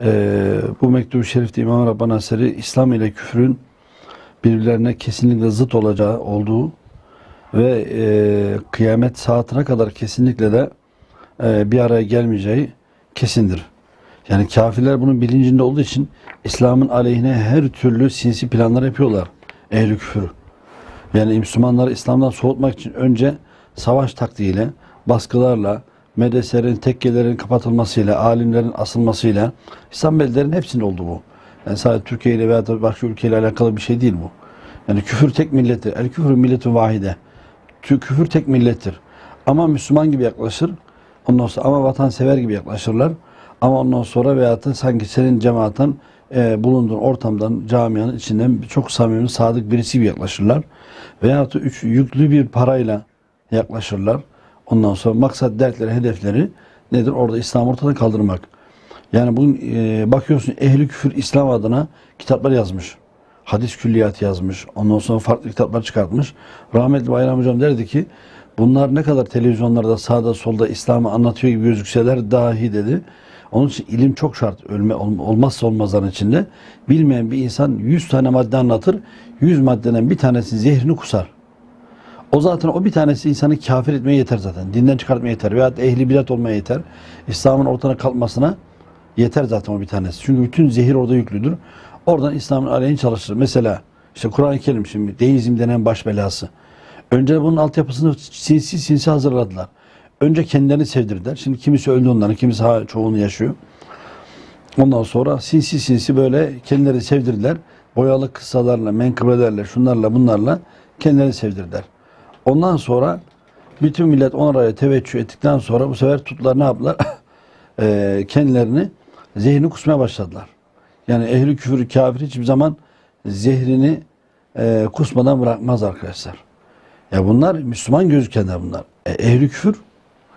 Ee, bu mektubu şerifte İmam Rabbani Hazretleri İslam ile küfrün birbirlerine kesinlikle zıt olacağı olduğu ve e, kıyamet saatine kadar kesinlikle de e, bir araya gelmeyeceği kesindir. Yani kafirler bunun bilincinde olduğu için İslam'ın aleyhine her türlü sinsi planlar yapıyorlar. Ehli küfür. Yani Müslümanları İslam'dan soğutmak için önce savaş taktiğiyle, baskılarla, medreselerin, tekkelerin kapatılmasıyla, alimlerin asılmasıyla, İslam beldelerinin hepsinde oldu bu. Yani sadece Türkiye ile veya da başka ülkeyle alakalı bir şey değil bu. Yani küfür tek millettir. El küfür milletin vahide. Küfür tek millettir. Ama Müslüman gibi yaklaşır. Ondan sonra ama vatansever gibi yaklaşırlar. Ama ondan sonra veyahut da sanki senin cemaatin e, bulunduğun ortamdan, camianın içinden çok samimi, sadık birisi gibi yaklaşırlar. Veyahut da üç, yüklü bir parayla yaklaşırlar. Ondan sonra maksat, dertleri, hedefleri nedir? Orada İslam ortadan kaldırmak. Yani bu e, bakıyorsun ehli küfür İslam adına kitaplar yazmış. Hadis külliyatı yazmış. Ondan sonra farklı kitaplar çıkartmış. Rahmetli Bayram Hocam derdi ki bunlar ne kadar televizyonlarda sağda solda İslam'ı anlatıyor gibi gözükseler dahi dedi. Onun için ilim çok şart. Ölme, ol- olmazsa olmazların içinde. Bilmeyen bir insan 100 tane madde anlatır. 100 maddeden bir tanesi zehrini kusar. O zaten o bir tanesi insanı kafir etmeye yeter zaten. Dinden çıkartmaya yeter. Veyahut ehli bidat olmaya yeter. İslam'ın ortadan kalkmasına yeter zaten o bir tanesi. Çünkü bütün zehir orada yüklüdür. Oradan İslam'ın aleyhine çalışır. Mesela işte Kur'an-ı Kerim şimdi deizm denen baş belası. Önce bunun altyapısını sinsi sinsi hazırladılar. Önce kendilerini sevdirdiler. Şimdi kimisi öldü onların, kimisi hala çoğunu yaşıyor. Ondan sonra sinsi sinsi böyle kendileri sevdirdiler. Boyalı kıssalarla, menkıbelerle, şunlarla bunlarla kendilerini sevdirdiler. Ondan sonra bütün millet oraya teveccüh ettikten sonra bu sefer tuttular ne yaptılar? Eee, kendilerini zehrini kusmaya başladılar. Yani ehli küfür kafir hiçbir zaman zehrini eee, kusmadan bırakmaz arkadaşlar. Ya bunlar Müslüman gözükenler bunlar. E, ehli küfür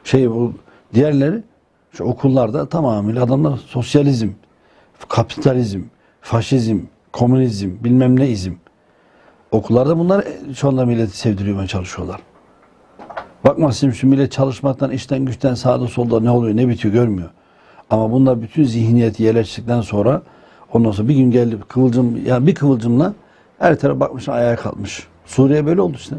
şey bu diğerleri şu okullarda tamamıyla adamlar sosyalizm, kapitalizm, faşizm, komünizm, bilmem ne izim. Okullarda bunlar e, şu anda milleti sevdirmeye çalışıyorlar. Bakma şimdi şu millet çalışmaktan, işten güçten sağda solda ne oluyor ne bitiyor görmüyor. Ama bunlar bütün zihniyeti yerleştikten sonra ondan sonra bir gün geldi kıvılcım yani bir kıvılcımla her taraf bakmış ayağa kalkmış. Suriye böyle oldu işte.